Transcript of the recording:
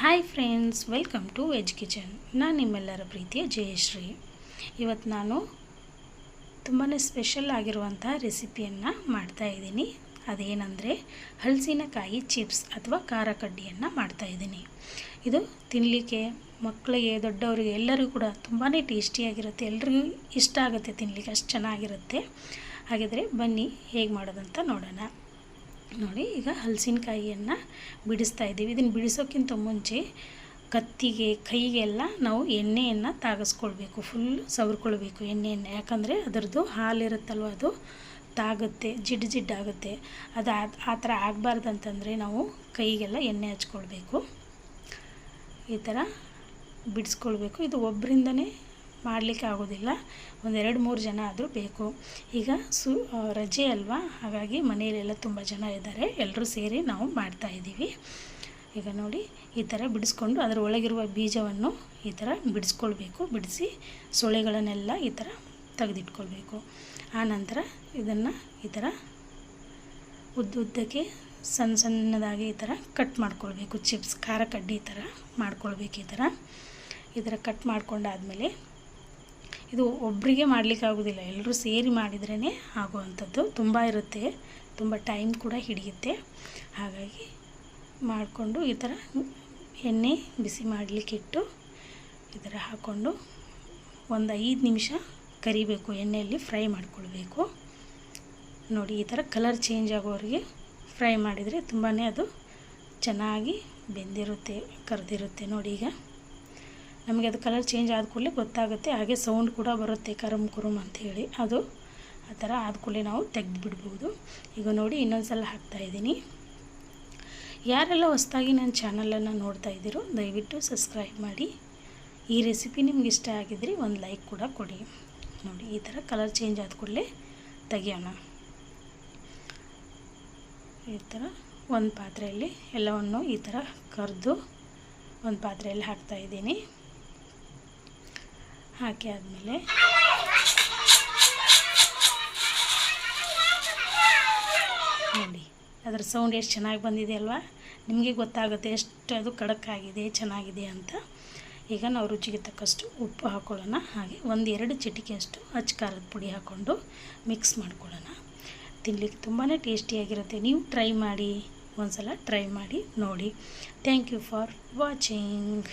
Hi friends welcome to veg kitchen ನಾನು ನಿಮ್ಮೆಲ್ಲರ ಪ್ರೀತಿಯ ಜಯಶ್ರೀ. ಇವತ್ತು ನಾನು ತುಂಬಾ ಸ್ಪೆಷಲ್ ಆಗಿರುವಂಥ ರೆಸಿಪಿಯನ್ನು ಮಾಡ್ತಾಯಿದ್ದೀನಿ ಅದೇನೆಂದರೆ ಹಲಸಿನಕಾಯಿ ಚಿಪ್ಸ್ ಅಥವಾ ಖಾರ ಕಡ್ಡಿಯನ್ನು ಮಾಡ್ತಾಯಿದ್ದೀನಿ ಇದು ತಿನ್ನಲಿಕ್ಕೆ ಮಕ್ಕಳಿಗೆ ದೊಡ್ಡವರಿಗೆ, ಎಲ್ಲರಿಗೂ ಕೂಡ ತುಂಬಾ ಟೇಸ್ಟಿಯಾಗಿರುತ್ತೆ ಎಲ್ರಿಗೂ ಇಷ್ಟ ಆಗುತ್ತೆ ತಿನ್ನಲಿಕ್ಕೆ ಅಷ್ಟು ಚೆನ್ನಾಗಿರುತ್ತೆ. ಹಾಗಿದ್ರೆ ಬನ್ನಿ, ಹೇಗೆ ಮಾಡೋದಂತ ನೋಡೋಣ. ನೋಡಿ, ಈಗ ಹಲಸಿನಕಾಯಿಯನ್ನು ಬಿಡಿಸ್ತಾ ಇದ್ದೀವಿ. ಇದನ್ನು ಬಿಡಿಸೋಕ್ಕಿಂತ ಮುಂಚೆ ಕತ್ತಿಗೆ, ಕೈಗೆಲ್ಲ ನಾವು ಎಣ್ಣೆಯನ್ನು ತಾಗಿಸ್ಕೊಳ್ಬೇಕು. ಫುಲ್ ಸವರ್ಕೊಳ್ಬೇಕು ಎಣ್ಣೆಯನ್ನು. ಯಾಕಂದರೆ ಅದರದ್ದು ಹಾಲಿರುತ್ತಲ್ವ, ಅದು ತಾಗುತ್ತೆ ಜಿಡ್ಡು ಜಿಡ್ಡಾಗುತ್ತೆ ಅದು ಆ ಥರ ಆಗಬಾರ್ದು ಅಂತಂದರೆ ನಾವು ಕೈಗೆಲ್ಲ ಎಣ್ಣೆ ಹಚ್ಕೊಳ್ಬೇಕು. ಈ ಥರ ಬಿಡಿಸ್ಕೊಳ್ಬೇಕು. ಇದು ಒಬ್ಬರಿಂದನೇ ಮಾಡಲಿಕ್ಕೆ ಆಗೋದಿಲ್ಲ ಒಂದೆರಡು ಮೂರು ಜನ ಆದರೂ ಬೇಕು. ಈಗ ಸು ರಜೆ ಅಲ್ವಾ? ಹಾಗಾಗಿ ಮನೆಯಲ್ಲೆಲ್ಲ ತುಂಬ ಜನ ಇದ್ದಾರೆ. ಎಲ್ಲರೂ ಸೇರಿ ನಾವು ಮಾಡ್ತಾಯಿದ್ದೀವಿ ಈಗ ನೋಡಿ, ಈ ಥರ ಬಿಡಿಸ್ಕೊಂಡು ಅದರ ಒಳಗಿರುವ ಬೀಜವನ್ನು ಈ ಥರ ಬಿಡಿಸ್ಕೊಳ್ಬೇಕು. ಬಿಡಿಸಿ ಸೊಳೆಗಳನ್ನೆಲ್ಲ ಈ ಥರ ತೆಗೆದಿಟ್ಕೊಳ್ಬೇಕು. ಆನಂತರ ಇದನ್ನು ಈ ಥರ ಉದ್ದ, ಉದ್ದಕ್ಕೆ ಸಣ್ಣ ಸಣ್ಣದಾಗಿ ಈ ಥರ ಕಟ್ ಮಾಡ್ಕೊಳ್ಬೇಕು. ಚಿಪ್ಸ್, ಖಾರ ಕಡ್ಡಿ ಈ ಥರ ಮಾಡ್ಕೊಳ್ಬೇಕು ಈ ಥರ. ಈ ಥರ ಕಟ್ ಮಾಡ್ಕೊಂಡಾದಮೇಲೆ ಇದು ಒಬ್ಬರಿಗೆ ಮಾಡಲಿಕ್ಕೆ ಆಗೋದಿಲ್ಲ. ಎಲ್ಲರೂ ಸೇರಿ ಮಾಡಿದ್ರೇ ಆಗುವಂಥದ್ದು. ತುಂಬ ಇರುತ್ತೆ. ತುಂಬ ಟೈಮ್ ಕೂಡ ಹಿಡಿಯುತ್ತೆ. ಹಾಗಾಗಿ ಮಾಡಿಕೊಂಡು ಈ ಥರ ಎಣ್ಣೆ ಬಿಸಿ ಮಾಡಲಿಕ್ಕಿಟ್ಟು ಈ ಥರ ಹಾಕ್ಕೊಂಡು ಒಂದು ಐದು ನಿಮಿಷ ಕರಿಬೇಕು. ಎಣ್ಣೆಯಲ್ಲಿ ಫ್ರೈ ಮಾಡಿಕೊಳ್ಬೇಕು. ನೋಡಿ, ಈ ಥರ ಕಲರ್ ಚೇಂಜ್ ಆಗೋವರೆಗೆ ಫ್ರೈ ಮಾಡಿದರೆ ತುಂಬಾ ಅದು ಚೆನ್ನಾಗಿ ಬೆಂದಿರುತ್ತೆ, ಕರೆದಿರುತ್ತೆ. ನೋಡಿ ಈಗ ನಮಗೆ ಅದು ಕಲರ್ ಚೇಂಜ್ ಆದ ಕೂಡಲೇ ಗೊತ್ತಾಗುತ್ತೆ. ಹಾಗೆ ಸೌಂಡ್ ಕೂಡ ಬರುತ್ತೆ ಕರಮ್ ಕುರುಮ್ ಅಂಥೇಳಿ ಅದು ಆ ಥರ ಆದ ಕೂಡಲೇ ನಾವು ತೆಗೆದು ಬಿಡ್ಬೋದು ಈಗ ನೋಡಿ ಇನ್ನೊಂದು ಸಲ ಹಾಕ್ತಾಯಿದ್ದೀನಿ ಯಾರೆಲ್ಲ ಹೊಸದಾಗಿ ನನ್ನ ಚಾನಲನ್ನು ನೋಡ್ತಾ ಇದ್ದೀರೋ ದಯವಿಟ್ಟು ಸಬ್ಸ್ಕ್ರೈಬ್ ಮಾಡಿ. ಈ ರೆಸಿಪಿ ನಿಮ್ಗೆ ಇಷ್ಟ ಆಗಿದ್ರೆ ಒಂದು ಲೈಕ್ ಕೂಡ ಕೊಡಿ. ನೋಡಿ, ಈ ಥರ ಕಲರ್ ಚೇಂಜ್ ಆದ ಕೂಡಲೇ ತೆಗಿಯೋಣ. ಈ ಥರ ಒಂದು ಪಾತ್ರೆಯಲ್ಲಿ ಎಲ್ಲವನ್ನು ಈ ಥರ ಕರೆದು ಒಂದು ಪಾತ್ರೆಯಲ್ಲಿ ಹಾಕ್ತಾಯಿದ್ದೀನಿ ಹಾಕಿ ಆದಮೇಲೆ ನೋಡಿ, ಅದರ ಸೌಂಡ್ ಎಷ್ಟು ಚೆನ್ನಾಗಿ ಬಂದಿದೆ ಅಲ್ವಾ? ನಿಮಗೆ ಗೊತ್ತಾಗುತ್ತೆ ಎಷ್ಟು ಅದು ಕಡಕ್ಕಾಗಿದೆ ಚೆನ್ನಾಗಿದೆ ಅಂತ. ಈಗ ನಾವು ರುಚಿಗೆ ತಕ್ಕಷ್ಟು ಉಪ್ಪು ಹಾಕ್ಕೊಳ್ಳೋಣ ಹಾಗೆ ಒಂದು ಎರಡು ಚಿಟಿಕೆಯಷ್ಟು ಅಚ್ಚ ಖಾರದ ಪುಡಿ ಹಾಕ್ಕೊಂಡು ಮಿಕ್ಸ್ ಮಾಡ್ಕೊಳ್ಳೋಣ. ತಿನ್ನಲಿಕ್ಕೆ ತುಂಬಾ ಟೇಸ್ಟಿಯಾಗಿರುತ್ತೆ ನೀವು ಟ್ರೈ ಮಾಡಿ ಒಂದು ಸಲ ಟ್ರೈ ಮಾಡಿ ನೋಡಿ. Thank you for watching